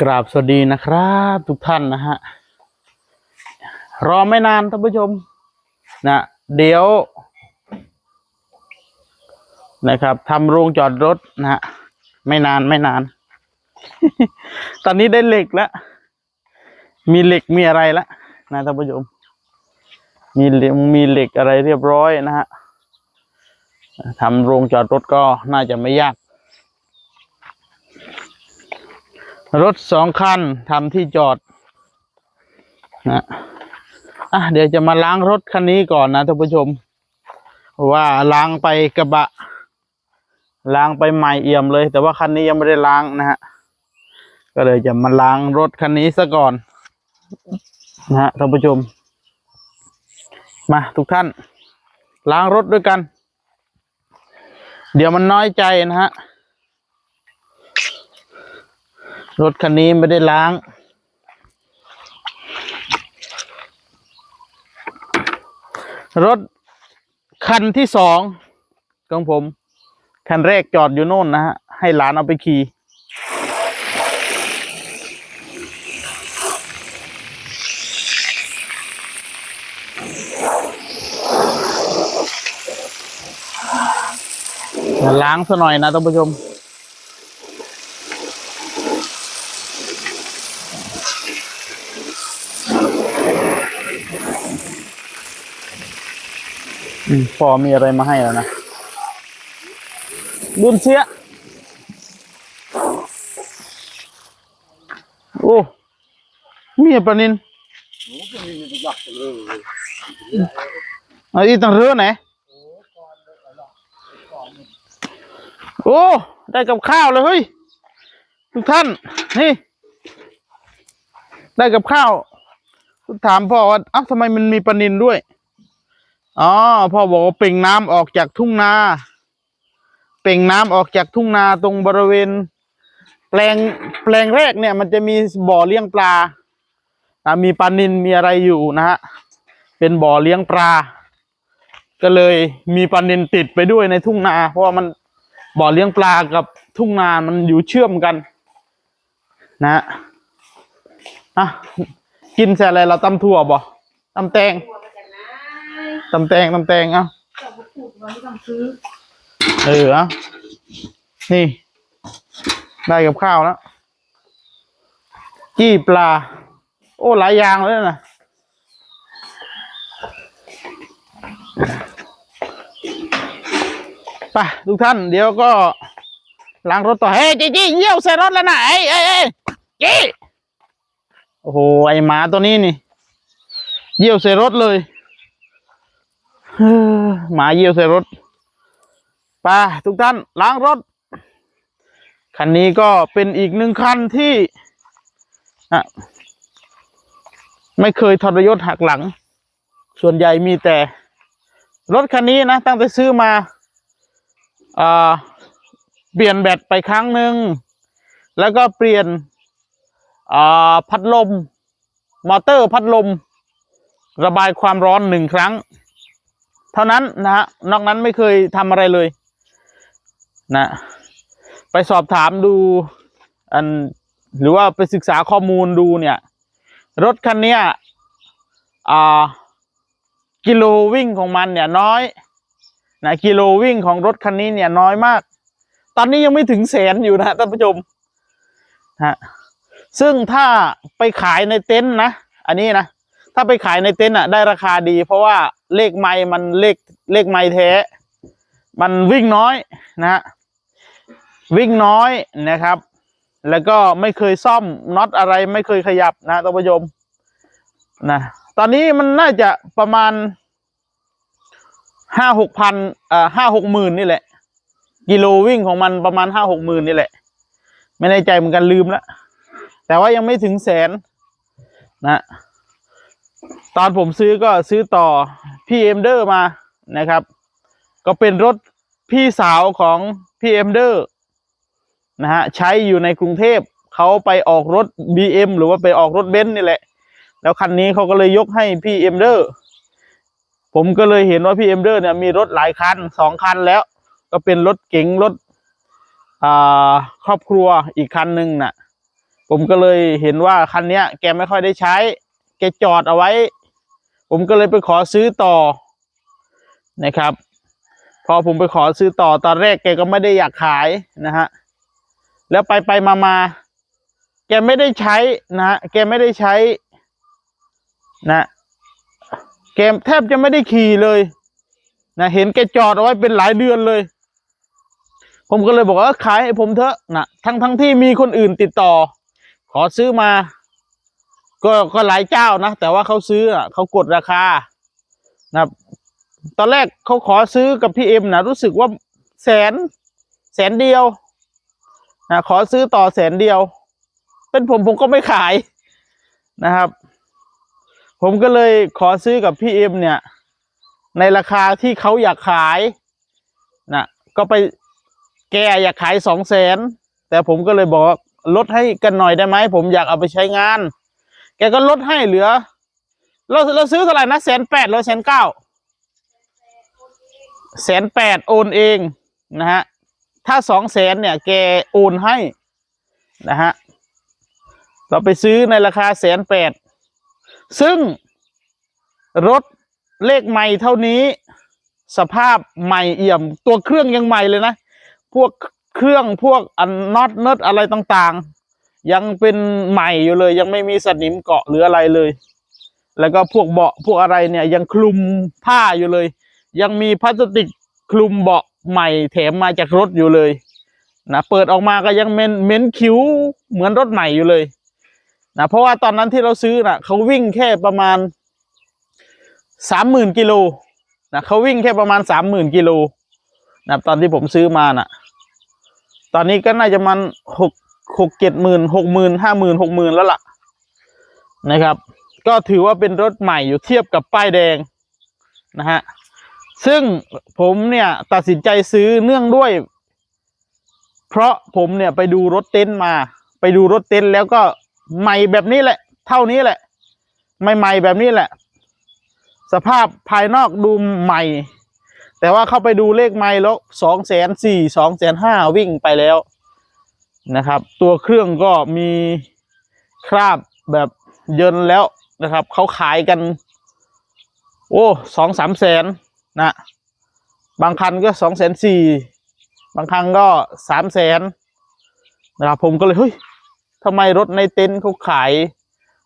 กราบสวัสดีนะครับ ทุกท่านนะฮะ รอไม่นานท่านผู้ชม นะเดี๋ยว นะครับทำโรงจอดรถนะฮะไม่นานไม่นาน ตอนนี้ได้เหล็กแล้ว มีเหล็กมีอะไรแล้วนะท่านผู้ชม มีเหล็กมีเหล็กอะไรเรียบร้อยนะฮะทำโรงจอดรถก็น่าจะไม่ยาก รถสองคันทำที่จอดนะอะเดี๋ยวจะมาล้างรถคันนี้ก่อนนะท่านผู้ชม ว่าล้างไปกระบะ ล้างไปใหม่เอี่ยมเลย แต่ว่าคันนี้ยังไม่ได้ล้างนะฮะก็เลยจะมาล้างรถคันนี้ซะก่อนนะฮะท่านผู้ชม มาทุกท่าน ล้างรถด้วยกัน เดี๋ยวมันน้อยใจนะฮะ รถคันนี้ไม่ได้ล้าง รถคันที่สองของผม คันแรกจอดอยู่โน่นนะฮะ ให้หลานเอาไปขี่ล้างซะหน่อยนะท่านผู้ชม อืมพอมีอะไรมาให้แล้วนะบุญเสียโอ้มีปลานินเอาอีตั้งเรือไหนโอ้ได้กับข้าวเลยเฮ้ยทุกท่านนี่ ได้กับข้าวถามพ่อว่าเอ้าทำไมมันมีปลานินด้วย อ๋อพ่อบอกว่าเป่งน้ำออกจากทุ่งนา เป่งน้ำออกจากทุ่งนาตรงบริเวณ แปลงแปลงแรกเนี่ย มันจะมีบ่อเลี้ยงปลามีปลานินมีอะไรอยู่นะฮะเป็นบ่อเลี้ยงปลา ก็เลยมีปลานินติดไปด้วยในทุ่งนา เพราะว่ามันบ่อเลี้ยงปลากับทุ่งนามันอยู่เชื่อมกัน นะฮะอะกินเสร็จอะไรเราตำถั่วบ่ตำแตง ตำแตงตำแตงเอะเจ้าบุกพูดวันที่ต้องซื้อเออเอะนี่ ได้กับข้าวแล้วกี้ปลา โอ้หลายอย่างเลยนะไปทุกท่าน เดี๋ยวก็ล้างรถต่อ เฮ้ยจีจี้เยี่ยวใส่รถแล้วนะเอ้ยเอ้ยเอ้ยจี้โอ้โห ไอหมาตัวนี้นี่ เยี่ยวใส่รถเลย หมาเยี่ยวใส่รถไปทุกท่านล้างรถ คันนี้ก็เป็นอีกหนึ่งคันที่อะไม่เคยทรยศหักหลัง ส่วนใหญ่มีแต่ รถคันนี้นะ ตั้งแต่ซื้อมาอ่าเปลี่ยนแบตไปครั้งหนึ่ง แล้วก็เปลี่ยนอ่าพัดลม มอเตอร์พัดลม ระบายความร้อนหนึ่งครั้ง เท่านั้นนะฮะนอกนั้นไม่เคยทำอะไรเลย นะ ไปสอบถามดู อัน หรือว่าไปศึกษาข้อมูลดูเนี่ย รถคันนี้อ่ากิโลวิ่งของมันเนี่ยน้อยนะกิโลวิ่งของรถคันนี้เนี่ยน้อยมาก ตอนนี้ยังไม่ถึงแสนอยู่นะท่านผู้ชมฮะซึ่งถ้าไปขายในเต็นท์นะ อันนี้นะ ถ้าไปขายในเต็นท์อะได้ราคาดี เพราะว่า เลขไม้มันเลขเลขไม้แท้ มันวิ่งน้อยนะฮะวิ่งน้อยนะครับ แล้วก็ไม่เคยซ่อมน็อตอะไรไม่เคยขยับนะท่านผู้ชมนะตอนนี้มันน่าจะประมาณห้าหกพันเอ่อห้าหกหมื่นนี่แหละ กิโลวิ่งของมันประมาณห้าหกหมื่นนี่แหละ ไม่แน่ใจเหมือนกันลืมแล้วแต่ว่ายังไม่ถึงแสนนะ ตอนผมซื้อก็ซื้อต่อพี่เอ็มเดอร์มานะครับ ก็เป็นรถพี่สาวของพี่เอ็มเดอร์นะฮะใช้อยู่ในกรุงเทพเขาไปออกรถ BM หรือว่าไปออกรถเบนซ์นี่แหละ แล้วคันนี้เขาก็เลยยกให้พี่เอ็มเดอร์ผมก็เลยเห็นว่าพี่เอ็มเดอร์เนี่ยมีรถหลายคันสองคันแล้ว ก็เป็นรถเก๋งรถครอบครัวอีกคันหนึ่งน่ะ ผมก็เลยเห็นว่าคันนี้แกไม่ค่อยได้ใช้ จอดเอาไว้ ผมก็เลยไปขอซื้อต่อนะครับ พอผมไปขอซื้อต่อตอนแรกแกก็ไม่ได้อยากขายนะฮะแล้วไปไปมามาแกไม่ได้ใช้นะฮะแกไม่ได้ใช้นะแกแทบจะไม่ได้ขี่เลยนะเห็นแกจอดเอาไว้เป็นหลายเดือนเลย ผมก็เลยบอกว่าขายให้ผมเถอะนะทั้งทั้งที่มีคนอื่นติดต่อ ขอซื้อมา ก็ก็หลายเจ้านะ แต่ว่าเขาซื้อเขากดราคานะครับ ตอนแรกเขาขอซื้อกับพี่เอ็มนะรู้สึกว่าแสนแสนเดียวนะขอซื้อต่อแสนเดียว เป็นผมผมก็ไม่ขายนะครับ ผมก็เลยขอซื้อกับพี่เอ็มเนี่ย ในราคาที่เขาอยากขายนะก็ไปแกอยากขายสองแสนแต่ผมก็เลยบอกลดให้กันหน่อยได้ไหมผมอยากเอาไปใช้งาน แกก็ลดให้เหลือ เราเราซื้อเท่าไหร่นะแสนแปดหรือแสนเก้าแสนแปดโอนเองนะฮะ ถ้าสองแสนเนี่ยแกโอนให้นะฮะ เราไปซื้อในราคาแสนแปด ซึ่งรถเลขใหม่เท่านี้ สภาพใหม่เอี่ยม ตัวเครื่องยังใหม่เลยนะ พวกเครื่องพวกอันน็อตเนิร์ดอะไรต่าง ยังเป็นใหม่อยู่เลย ยังไม่มีสนิมเกาะหรืออะไรเลย แล้วก็พวกเบาะพวกอะไรเนี่ย ยังคลุมผ้าอยู่เลย ยังมีพลาสติกคลุมเบาะใหม่แถมมาจากรถอยู่เลยนะเปิดออกมาก็ยังเม้นเม้นคิ้วเหมือนรถใหม่อยู่เลยนะเพราะว่าตอนนั้นที่เราซื้อน่ะเขาวิ่งแค่ประมาณสามหมื่นกิโลนะเขาวิ่งแค่ประมาณสามหมื่นกิโลนะตอนที่ผมซื้อมาน่ะ ตอนนี้ก็น่าจะมันหก หกเจ็ดหมื่นหกหมื่นห้าหมื่นหกหมื่นแล้วล่ะนะครับ ก็ถือว่าเป็นรถใหม่อยู่เทียบกับป้ายแดงนะฮะซึ่งผมเนี่ยตัดสินใจซื้อเนื่องด้วย เพราะผมเนี่ยไปดูรถเต็นท์มา ไปดูรถเต็นท์แล้วก็ใหม่แบบนี้แหละ เท่านี้แหละใหม่ๆแบบนี้แหละ สภาพภายนอกดูใหม่ แต่ว่าเข้าไปดูเลขไมล์แล้วสองแสนสี่สองแสนห้าวิ่งไปแล้ว นะครับ ตัวเครื่องก็มีคราบแบบเยินแล้วนะครับเขาขายกัน โอ้สองสามแสนนะบางคันก็สองแสนสี่บางคันก็สามแสนนะครับผมก็เลยเฮ้ยทำไมรถในเต็นท์เขาขาย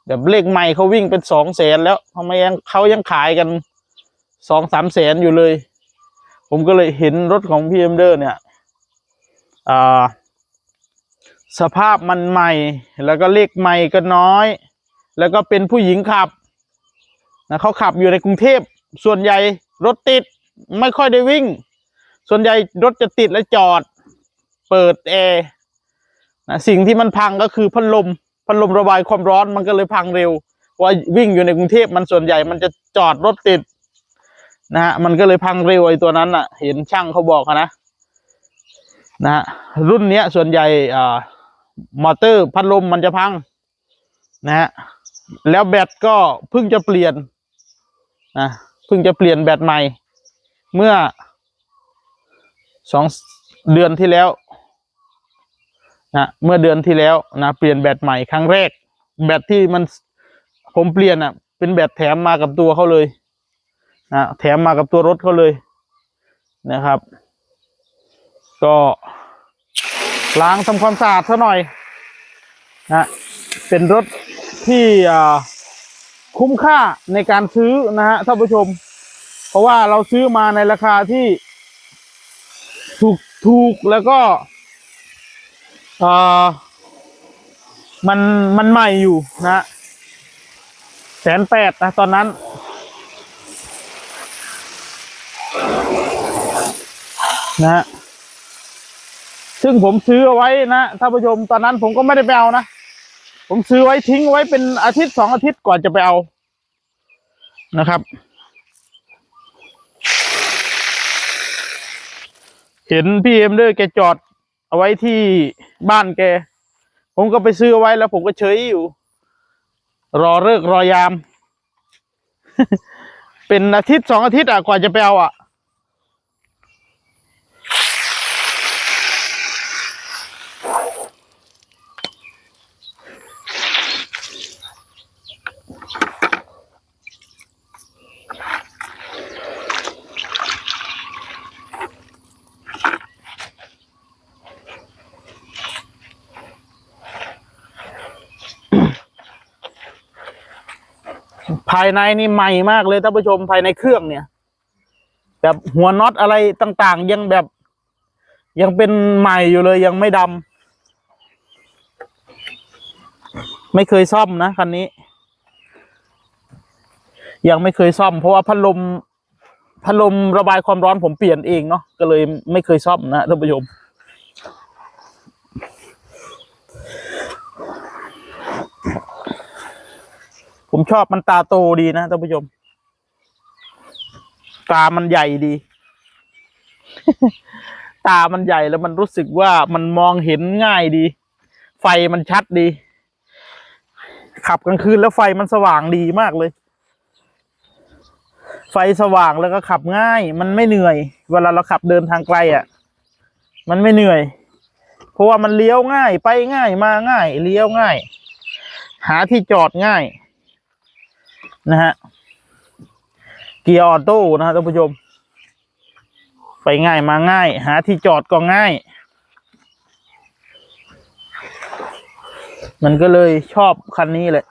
แบบเลขใหม่เขาวิ่งเป็นสองแสนแล้วทำไมยังเขายังขายกันสองสามแสนอยู่เลย ผมก็เลยเห็นรถของพีเอ็มเดอร์เนี่ยอ่า สภาพมันใหม่ แล้วก็เลขใหม่ก็น้อย แล้วก็เป็นผู้หญิงขับนะเขาขับอยู่ในกรุงเทพส่วนใหญ่รถติดไม่ค่อยได้วิ่ง ส่วนใหญ่รถจะติดและจอด เปิดแอร์นะสิ่งที่มันพังก็คือพัดลมพัดลมระบายความร้อนมันก็เลยพังเร็ว ว่าวิ่งอยู่ในกรุงเทพมันส่วนใหญ่มันจะจอดรถติดนะฮะมันก็เลยพังเร็วไอ้ตัวนั้นอะ เห็นช่างเขาบอกนะนะฮะรุ่นเนี้ยส่วนใหญ่อ่า มอเตอร์พัดลมมันจะพังนะฮะแล้วแบตก็เพิ่งจะเปลี่ยนนะเพิ่งจะเปลี่ยนแบตใหม่ เมื่อสองเดือนที่แล้วนะเมื่อเดือนที่แล้วนะเปลี่ยนแบตใหม่ครั้งแรก แบตที่มันผมเปลี่ยนอะ เป็นแบตแถมมากับตัวเขาเลยนะแถมมากับตัวรถเขาเลยนะครับ ก็ล้างทำความสะอาดซะหน่อย นะเป็นรถที่คุ้มค่าในการซื้อนะฮะท่านผู้ชม เพราะว่าเราซื้อมาในราคาที่ถูกถูกแล้วก็มันมันใหม่อยู่นะแสนแปดนะตอนนั้น นะฮะซึ่งผมซื้อเอาไว้นะท่านผู้ชมตอนนั้นผมก็ไม่ได้ไปเอานะ ผมซื้อไว้ทิ้งไว้เป็นอาทิตย์สองอาทิตย์ก่อนจะไปเอานะครับ เห็นพี่เอ็มเดอร์แกจอด เอาไว้ที่บ้านแก ผมก็ไปซื้อไว้แล้วผมก็เฉยอยู่ รอเลิกรอยาม เป็นอาทิตย์สองอาทิตย์อะกว่าจะไปเอาอะ ภายในนี่ใหม่มากเลยท่านผู้ชมภายในเครื่องเนี่ย แบบหัวน็อตอะไรต่าง ๆ ยังแบบ ยังเป็นใหม่อยู่เลยยังไม่ดำไม่เคยซ่อมนะคันนี้ ยังไม่เคยซ่อม เพราะว่าพัดลมพัดลมระบายความร้อนผมเปลี่ยนเองเนาะก็เลยไม่เคยซ่อมนะท่านผู้ชม ผมชอบมันตาโตดีนะท่านผู้ชม ตามันใหญ่ดี ตามันใหญ่แล้วมันรู้สึกว่ามันมองเห็นง่ายดี ไฟมันชัดดี ขับกลางคืนแล้วไฟมันสว่างดีมากเลย ไฟสว่างแล้วก็ขับง่าย มันไม่เหนื่อย เวลาเราขับเดินทางไกลอะ มันไม่เหนื่อย เพราะว่ามันเลี้ยวง่าย ไปง่ายมาง่าย เลี้ยวง่าย หาที่จอดง่าย นะฮะ เกียร์ออโต้นะฮะท่านผู้ชม ไปง่ายมาง่าย หาที่จอดก็ง่าย มันก็เลยชอบคันนี้แหละ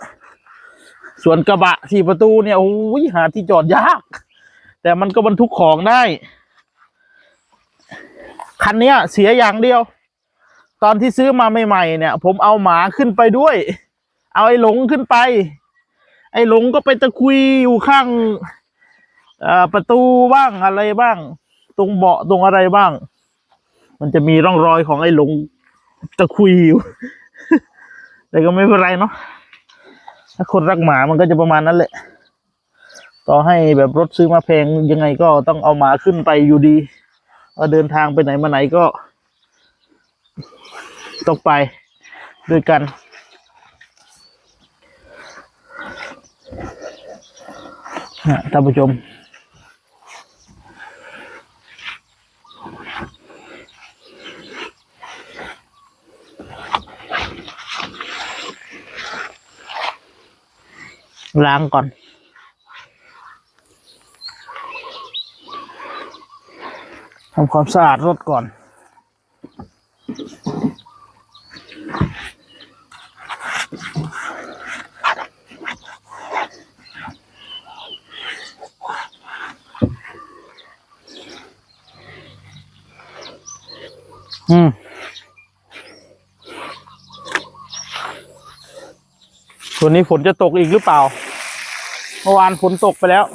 ส่วนกระบะสี่ประตูเนี่ยโอ้ยหาที่จอดยาก แต่มันก็บรรทุกของได้ คันนี้เสียอย่างเดียว ตอนที่ซื้อมาใหม่ๆเนี่ย ผมเอาหมาขึ้นไปด้วย เอาไอ้หลงขึ้นไป อ้หลงก็ไปตะคุยอยู่ข้างประตูบ้างอะไรบ้าง ตรงเบาะตรงอะไรบ้าง มันจะมีร่องรอยของไอ้หลงตะคุยอยู่ แต่ก็ไม่เป็นไรเนาะถ้าคนรักหมามันก็จะประมาณนั้นแหละ ต่อให้แบบรถซื้อมาแพงยังไงก็ต้องเอาหมาขึ้นไปอยู่ดีว่าเดินทางไปไหนมาไหนก็ ต้องไปด้วยกัน นะ ท่านผู้ชมล้างก่อน ทำความสะอาดรถก่อน อืมวันนี้ฝนจะตกอีกหรือเปล่า เมื่อวานฝนตกไปแล้ว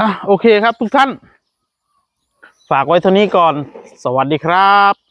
อะ โอเคครับทุกท่าน ฝากไว้เท่านี้ก่อน สวัสดีครับ